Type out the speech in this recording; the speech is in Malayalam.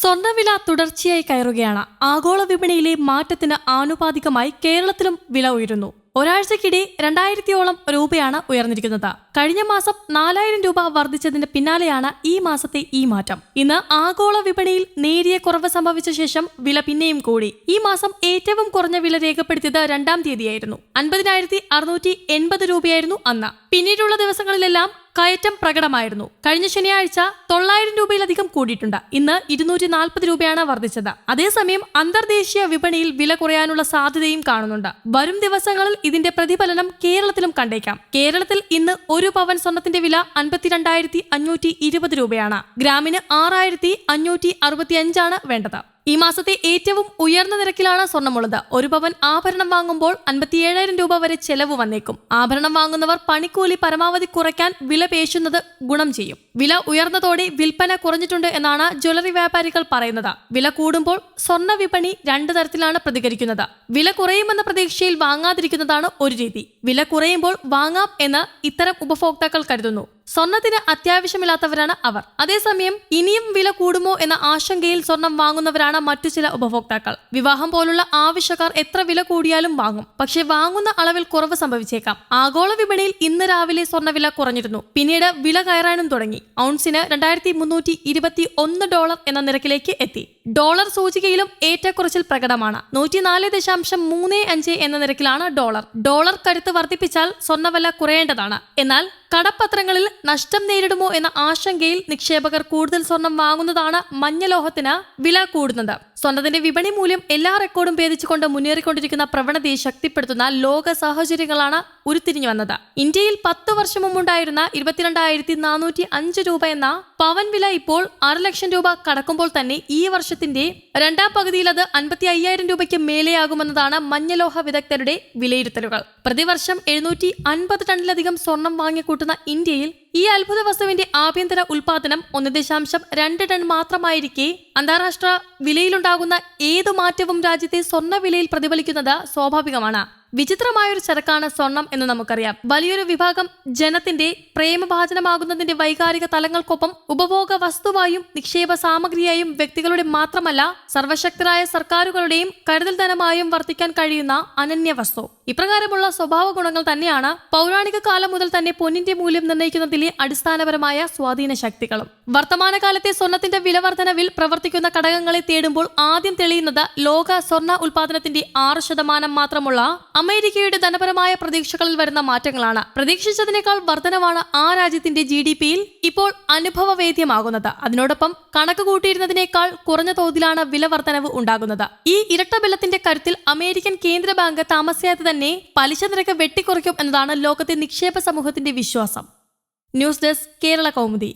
സ്വർണവില തുടർച്ചയായി കയറുകയാണ്. ആഗോള വിപണിയിലെ മാറ്റത്തിന് ആനുപാതികമായി കേരളത്തിലും വില ഉയരുന്നു. ഒരാഴ്ചക്കിടെ രണ്ടായിരത്തിയോളം രൂപയാണ് ഉയർന്നിരിക്കുന്നത്. കഴിഞ്ഞ മാസം നാലായിരം രൂപ വർദ്ധിച്ചതിന് പിന്നാലെയാണ് ഈ മാസത്തെ ഈ മാറ്റം. ഇന്ന് ആഗോള വിപണിയിൽ നേരിയ കുറവ് സംഭവിച്ച ശേഷം വില പിന്നെയും കൂടി. ഈ മാസം ഏറ്റവും കുറഞ്ഞ വില രേഖപ്പെടുത്തിയത് രണ്ടാം തീയതിയായിരുന്നു. അൻപതിനായിരത്തി അറുന്നൂറ്റി എൺപത് രൂപയായിരുന്നു അന്ന്. പിന്നീടുള്ള ദിവസങ്ങളിലെല്ലാം കയറ്റം പ്രകടമായിരുന്നു. കഴിഞ്ഞ ശനിയാഴ്ച തൊള്ളായിരം രൂപയിലധികം കൂടിയിട്ടുണ്ട്. ഇന്ന് ഇരുന്നൂറ്റി നാൽപ്പത് രൂപയാണ് വർദ്ധിച്ചത്. അതേസമയം അന്തർദേശീയ വിപണിയിൽ വില കുറയാനുള്ള സാധ്യതയും കാണുന്നുണ്ട്. വരും ദിവസങ്ങളിൽ ഇതിന്റെ പ്രതിഫലനം കേരളത്തിലും കണ്ടേക്കാം. കേരളത്തിൽ ഇന്ന് ഒരു പവൻ സ്വർണത്തിന്റെ വില അൻപത്തിരണ്ടായിരത്തി അഞ്ഞൂറ്റി ഇരുപത് രൂപയാണ്. ഗ്രാമിന് ആറായിരത്തി അഞ്ഞൂറ്റി അറുപത്തി അഞ്ചാണ് വേണ്ടത്. ഈ മാസത്തെ ഏറ്റവും ഉയർന്ന നിരക്കിലാണ് സ്വർണമുള്ളത് ഒരു പവൻ ആഭരണം വാങ്ങുമ്പോൾ അൻപത്തിയേഴായിരം രൂപ വരെ ചെലവ് വന്നേക്കും. ആഭരണം വാങ്ങുന്നവർ പണിക്കൂലി പരമാവധി കുറയ്ക്കാൻ വില പേശുന്നത് ഗുണം ചെയ്യും. വില ഉയർന്നതോടെ വിൽപ്പന കുറഞ്ഞിട്ടുണ്ട് എന്നാണ് ജ്വല്ലറി വ്യാപാരികൾ പറയുന്നത്. വില കൂടുമ്പോൾ സ്വർണ വിപണി രണ്ടു തരത്തിലാണ് പ്രതികരിക്കുന്നത്. വില കുറയുമെന്ന പ്രതീക്ഷയിൽ വാങ്ങാതിരിക്കുന്നതാണ് ഒരു രീതി. വില കുറയുമ്പോൾ വാങ്ങാം എന്ന് ഇത്തരം ഉപഭോക്താക്കൾ കരുതുന്നു. സ്വർണത്തിന് അത്യാവശ്യമില്ലാത്തവരാണ് അവർ. അതേസമയം ഇനിയും വില കൂടുമോ എന്ന ആശങ്കയിൽ സ്വർണം വാങ്ങുന്നവരാണ് മറ്റു ചില ഉപഭോക്താക്കൾ. വിവാഹം പോലുള്ള ആവശ്യക്കാർ എത്ര വില കൂടിയാലും വാങ്ങും. പക്ഷേ വാങ്ങുന്ന അളവിൽ കുറവ് സംഭവിച്ചേക്കാം. ആഗോള വിപണിയിൽ ഇന്ന് രാവിലെ സ്വർണവില കുറഞ്ഞിരുന്നു. പിന്നീട് വില കയറാനും തുടങ്ങി. ഔൺസിന് രണ്ടായിരത്തി ഡോളർ എന്ന നിരക്കിലേക്ക് എത്തി. ഡോളർ സൂചികയിലും ഏറ്റക്കുറച്ചിൽ പ്രകടമാണ്. നൂറ്റിനാല് ദശാംശം മൂന്ന് അഞ്ച് എന്ന നിരക്കിലാണ് ഡോളർ. ഡോളർ കരുത്ത് വർദ്ധിപ്പിച്ചാൽ സ്വർണവില കുറയേണ്ടതാണ്. എന്നാൽ കടപ്പത്രങ്ങളിൽ നഷ്ടം നേരിടുമോ എന്ന ആശങ്കയിൽ നിക്ഷേപകർ കൂടുതൽ സ്വർണം വാങ്ങുന്നതാണ് മഞ്ഞലോഹത്തിന് വില കൂടുന്നത്. സ്വർണത്തിന്റെ വിപണി മൂല്യം എല്ലാ റെക്കോർഡും ഭേദിച്ചുകൊണ്ട് മുന്നേറിക്കൊണ്ടിരിക്കുന്ന പ്രവണതയെ ശക്തിപ്പെടുത്തുന്ന ലോക സാഹചര്യങ്ങളാണ് ഉരുത്തിരിഞ്ഞു വന്നത്. ഇന്ത്യയിൽ പത്ത് വർഷം മുമ്പുണ്ടായിരുന്ന ഇരുപത്തിരണ്ടായിരത്തി നാനൂറ്റി അഞ്ച് രൂപ എന്ന പവൻ വില ഇപ്പോൾ ആറ് ലക്ഷം രൂപ കടക്കുമ്പോൾ തന്നെ ഈ വർഷത്തിന്റെ രണ്ടാം പകുതിയിൽ അത് അൻപത്തി അയ്യായിരം രൂപയ്ക്ക് മേലെയാകുമെന്നതാണ് മഞ്ഞലോഹ വിദഗ്ധരുടെ വിലയിരുത്തലുകൾ. പ്രതിവർഷം എഴുന്നൂറ്റി അൻപത് ടണ്ണിലധികം സ്വർണം വാങ്ങിക്കൂട്ടുന്ന ഇന്ത്യയിൽ ഈ അത്ഭുത വസ്തുവിന്റെ ആഭ്യന്തര ഉൽപാദനം ഒന്ന് ദശാംശം രണ്ട് ടൺ മാത്രമായിരിക്കെ അന്താരാഷ്ട്ര വിലയിലുണ്ടാകുന്ന ഏതു മാറ്റവും രാജ്യത്തെ സ്വർണ വിലയിൽ പ്രതിഫലിക്കുന്നത് സ്വാഭാവികമാണ്. വിചിത്രമായൊരു ചരക്കാണ് സ്വർണം എന്ന് നമുക്കറിയാം. വലിയൊരു വിഭാഗം ജനത്തിന്റെ പ്രേമഭാചനമാകുന്നതിന്റെ വൈകാരിക തലങ്ങൾക്കൊപ്പം ഉപഭോഗ വസ്തുവായും നിക്ഷേപ സാമഗ്രിയായും വ്യക്തികളുടെ മാത്രമല്ല സർവശക്തരായ സർക്കാരുകളുടെയും കരുതൽ ധനമായും വർത്തിക്കാൻ കഴിയുന്ന അനന്യ വസ്തു. ഇപ്രകാരമുള്ള സ്വഭാവ ഗുണങ്ങൾ തന്നെയാണ് പൗരാണിക കാലം മുതൽ തന്നെ പൊന്നിന്റെ മൂല്യം നിർണയിക്കുന്നതിലെ അടിസ്ഥാനപരമായ സ്വാധീന ശക്തികളും. വർത്തമാനകാലത്തെ സ്വർണത്തിന്റെ വിലവർദ്ധനവിൽ പ്രവർത്തിക്കുന്ന ഘടകങ്ങളെ തേടുമ്പോൾ ആദ്യം തെളിയുന്നത് ലോക സ്വർണ ഉൽപാദനത്തിന്റെ ആറ് ശതമാനം മാത്രമുള്ള അമേരിക്കയുടെ ധനപരമായ പ്രതീക്ഷകളിൽ വരുന്ന മാറ്റങ്ങളാണ്. പ്രതീക്ഷിച്ചതിനേക്കാൾ വർധനവാണ് ആ രാജ്യത്തിന്റെ ജി ഡി പിയിൽ ഇപ്പോൾ അനുഭവവേദ്യമാകുന്നത്. അതിനോടൊപ്പം കണക്ക് കൂട്ടിയിരുന്നതിനേക്കാൾ കുറഞ്ഞ തോതിലാണ് വില വർധനവ് ഉണ്ടാകുന്നത്. ഈ ഇരട്ട ബലത്തിന്റെ കരുത്തിൽ അമേരിക്കൻ കേന്ദ്ര ബാങ്ക് താമസിയാതെ തന്നെ പലിശ നിരക്ക് വെട്ടിക്കുറയ്ക്കും എന്നതാണ് ലോകത്തെ നിക്ഷേപ സമൂഹത്തിന്റെ വിശ്വാസം. News desk Kerala Kaumudi.